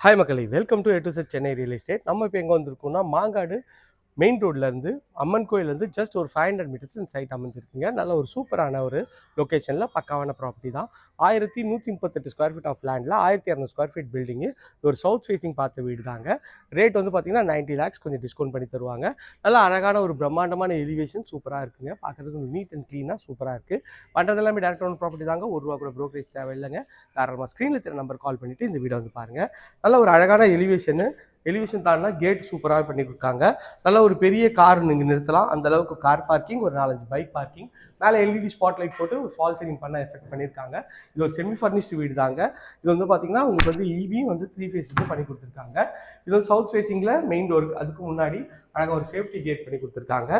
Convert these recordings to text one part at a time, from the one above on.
Hi மக்களே welcome to எட்டு செட் சென்னை ரியல் எஸ்டேட் நம்ம இப்போ எங்கே வந்திருக்கோம்னா மாங்காடு மெயின் ரோட்லேருந்து அம்மன் கோயிலேருந்து ஜஸ்ட் ஒரு ஃபைவ் ஹண்ட்ரட் மீட்டர்ஸ் இந்த சைட் அமைஞ்சிருக்குங்க. நல்ல ஒரு சூப்பரான ஒரு லொக்கேஷனில் பக்காவான ப்ராப்பர்ட்டி தான். ஆயிரத்தி நூற்றி முப்பத்தெட்டு ஸ்கொயர் ஃபீட் ஆஃப் லேண்டில் ஆயிரத்தி இரநூறு ஸ்கொயர் ஃபீட் பில்டிங்கு ஒரு சவுத் ஃபேஸிங் பார்த்த வீடு தாங்க. ரேட் வந்து பார்த்தீங்கன்னா நைன்ட்டி லேக்ஸ் கொஞ்சம் டிஸ்கவுண்ட் பண்ணி தருவாங்க. நல்ல அழகான ஒரு பிரம்மாண்டமான எலிவேஷன் சூப்பராக இருக்குங்க. பார்க்குறதுக்கு நீட் அண்ட் க்ளீனாக சூப்பராக இருக்குது பண்ணுறது எல்லாமே டேரக்ட் ஒன் ப்ராப்பர்ட்டி தாங்க. ஒரு ரூபா கூட ப்ரோக்கரேஜ் தேவையில்லைங்க. தாராளமாக ஸ்க்ரீனில் தெரிய நம்பர் கால் பண்ணிவிட்டு இந்த வீடை வந்து பாருங்கள் நல்ல ஒரு அழகான எலிவேஷனு எலிவேஷன் தாண்டினா கேட் சூப்பராக பண்ணி கொடுத்தாங்க நல்ல ஒரு பெரிய கார் நீங்கள் நிறுத்தலாம். அந்த அளவுக்கு கார் பார்க்கிங் ஒரு நாலஞ்சு பைக் பார்க்கிங் மேலே எல்இடி ஸ்பாட் லைட் போட்டு ஒரு ஃபால் சீலிங் பண்ண எஃபெக்ட் பண்ணியிருக்காங்க இது ஒரு செமி ஃபர்னிஷ்டு வீடு தாங்க. இது வந்து பார்த்தீங்கன்னா உங்களுக்கு வந்து இபி வந்து த்ரீ ஃபேஸுக்கு பண்ணி கொடுத்துருக்காங்க. இது வந்து சவுத் ஃபேஸிங்கில் மெயின் டோர் அதுக்கு முன்னாடி அழகாக ஒரு சேஃப்டி கேட் பண்ணி கொடுத்துருக்காங்க.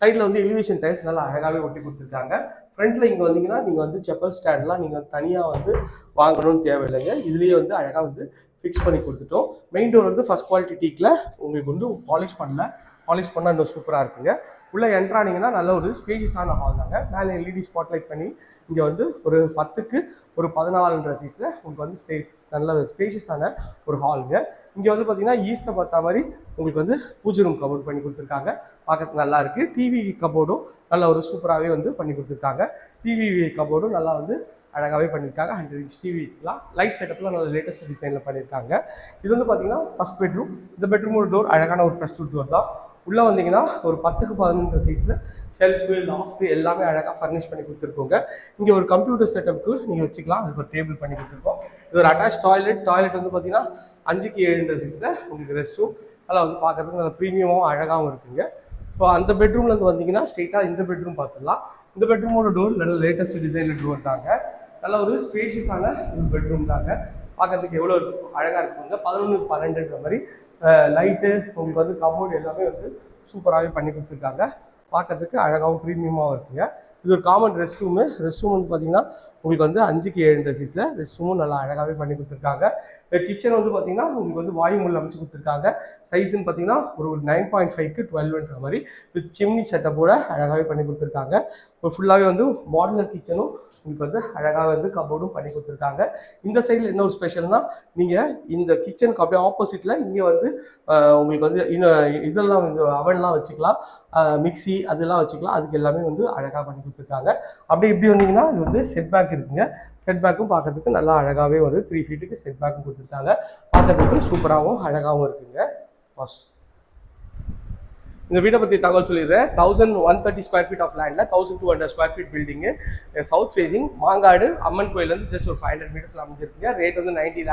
சைடில் வந்து எலிவேஷன் டைல்ஸ் நல்லா அழகாகவே ஒட்டி கொடுத்துருக்காங்க. ஃப்ரண்ட்டில் இங்கே வந்தீங்கன்னா நீங்கள் வந்து செப்பல் ஸ்டாண்ட்லாம் நீங்கள் தனியாக வந்து வாங்கணும்னு தேவையில்லைங்க. இதுலேயே வந்து அழகாக வந்து ஃபிக்ஸ் பண்ணி கொடுத்துட்டோம். மெயின் டோர் வந்து ஃபஸ்ட் குவாலிட்டி டீக்கில் உங்களுக்கு வந்து பாலிஷ் பண்ணல. பாலிஷ் பண்ணால் இன்னும் சூப்பராக இருக்குங்க. உள்ளே என்ட்ரானிங்கன்னா நல்ல ஒரு ஸ்பேஷியஸான ஹால் தாங்க மேலே எல்இடி ஸ்பாட்லைட் பண்ணி இங்கே வந்து ஒரு பத்துக்கு ஒரு பதினாலுன்ற சீஸில் உங்களுக்கு வந்து சே நல்ல ஒரு ஸ்பேஷியஸான ஒரு ஹாலுங்க இங்கே வந்து பார்த்தீங்கன்னா ஈஸ்ட்டை பார்த்தா மாதிரி உங்களுக்கு வந்து பூஜை ரூம் கபோர்ட் பண்ணி கொடுத்துருக்காங்க. பார்க்கறதுக்கு நல்லா இருக்குது டிவி கபோர்டும் நல்ல ஒரு சூப்பராகவே வந்து பண்ணி கொடுத்துருக்காங்க. டிவி கபோர்டும் நல்லா வந்து அழகாகவே பண்ணியிருக்காங்க ஹண்ட்ரட் இன்ச் டிவிலாம் லைட் செட்டப்லாம் நல்ல லேட்டஸ்ட் டிசைனில் பண்ணியிருக்காங்க இது வந்து பார்த்தீங்கன்னா ஃபஸ்ட் பெட்ரூம் இந்த பெட்ரூமோட டோர் அழகான ஒரு ப்ரெஸ் டோர் தான். உள்ளே வந்தீங்கன்னா ஒரு பத்துக்கு பதினொன்று சீட்டில் ஷெல்ஃபு லாஃப்ட்டு எல்லாமே அழகாக ஃபர்னிஷ் பண்ணி கொடுத்துருக்கோங்க. இங்கே ஒரு கம்ப்யூட்டர் செட்டப்புக்கு நீங்கள் வச்சுக்கலாம். அதுக்கு ஒரு டேபிள் பண்ணி கொடுத்துருக்கோம். இது ஒரு அட்டாச் டாய்லெட் டாய்லெட் வந்து பார்த்தீங்கன்னா அஞ்சுக்கு ஏழுன்ற சீட்டில் உங்களுக்கு ரெஸ்ட் ரூம் நல்லா வந்து பார்க்கறதுக்கு நல்ல ப்ரீமியமாகவும் அழகாகவும் இருக்குங்க. ஸோ அந்த பெட்ரூம்லேருந்து வந்தீங்கன்னா ஸ்ட்ரெயிட்டாக இந்த பெட்ரூம் பார்த்துடலாம் இந்த பெட்ரூமோட டோர் நல்ல லேட்டஸ்ட் டிசைனில் டோர் தாங்க. நல்ல ஒரு ஸ்பேஷியஸான ஒரு பெட்ரூம் தாங்க. பார்க்கறதுக்கு எவ்வளோ அழகாக இருக்குங்க பதினொன்று பன்னெண்டுன்ற மாதிரி லைட்டு உங்களுக்கு வந்து கபோர்டு எல்லாமே வந்து சூப்பராகவே பண்ணி கொடுத்துருக்காங்க. பார்க்கறதுக்கு அழகாகவும் ப்ரீமியமாகவும் இருக்குங்க. இது ஒரு common rest room rest room வந்து பார்த்தீங்கன்னா உங்களுக்கு வந்து அஞ்சுக்கு ஏழு சீஸில் ரெஸ்ட் ரூமும் நல்லா அழகாகவே பண்ணி கொடுத்துருக்காங்க. கிச்சன் வந்து பார்த்தீங்கன்னா உங்களுக்கு வந்து வாயு முள்ள அமைச்சு கொடுத்துருக்காங்க. சைஸ்ன்னு பார்த்தீங்கன்னா ஒரு நைன் பாயிண்ட் ஃபைவ்க்கு டுவெல்ன்ற மாதிரி வித் சிம்னி செட்டப்போட அழகாகவே பண்ணி கொடுத்துருக்காங்க. இப்போ ஃபுல்லாகவே வந்து மாடலர் கிச்சனும் உங்களுக்கு வந்து அழகாக வந்து கபோர்டும் பண்ணி கொடுத்துருக்காங்க. இந்த சைடில் என்ன ஒரு ஸ்பெஷல்னா நீங்கள் இந்த கிச்சனுக்கு அப்படியே ஆப்போசிட்டில் இங்கே வந்து உங்களுக்கு வந்து இன்னும் இதெல்லாம் வந்து அவன்லாம் வச்சுக்கலாம். மிக்ஸி அதெல்லாம் வச்சுக்கலாம். அதுக்கு எல்லாமே வந்து அழகாக பண்ணி கொடுத்துருக்காங்க. அப்படி இப்படி வந்தீங்கன்னா இது வந்து செட் பேக் இருக்குங்க. செட் பேக்கும் பார்க்கறதுக்கு நல்லா அழகாகவே வருது த்ரீ ஃபீட்டுக்கு செட் பேக்கும் கொடுத்துருக்காங்க. பார்க்கறதுக்கு சூப்பராகவும் அழகாகவும் இருக்குங்க. பாஸ் இந்த வீட்டை பற்றி தகவல் சொல்லிடுறேன். Thousand one thirty square feet of லேண்டில் thousand two hundred square feet building south facing Mangadu Amman கோயிலேருந்து ஜஸ்ட் ஒரு ஃபைவ் ஹண்ட்ரட் மீட்டர்ஸில் அமைஞ்சிருக்குங்க. ரேட் வந்து நைன்டி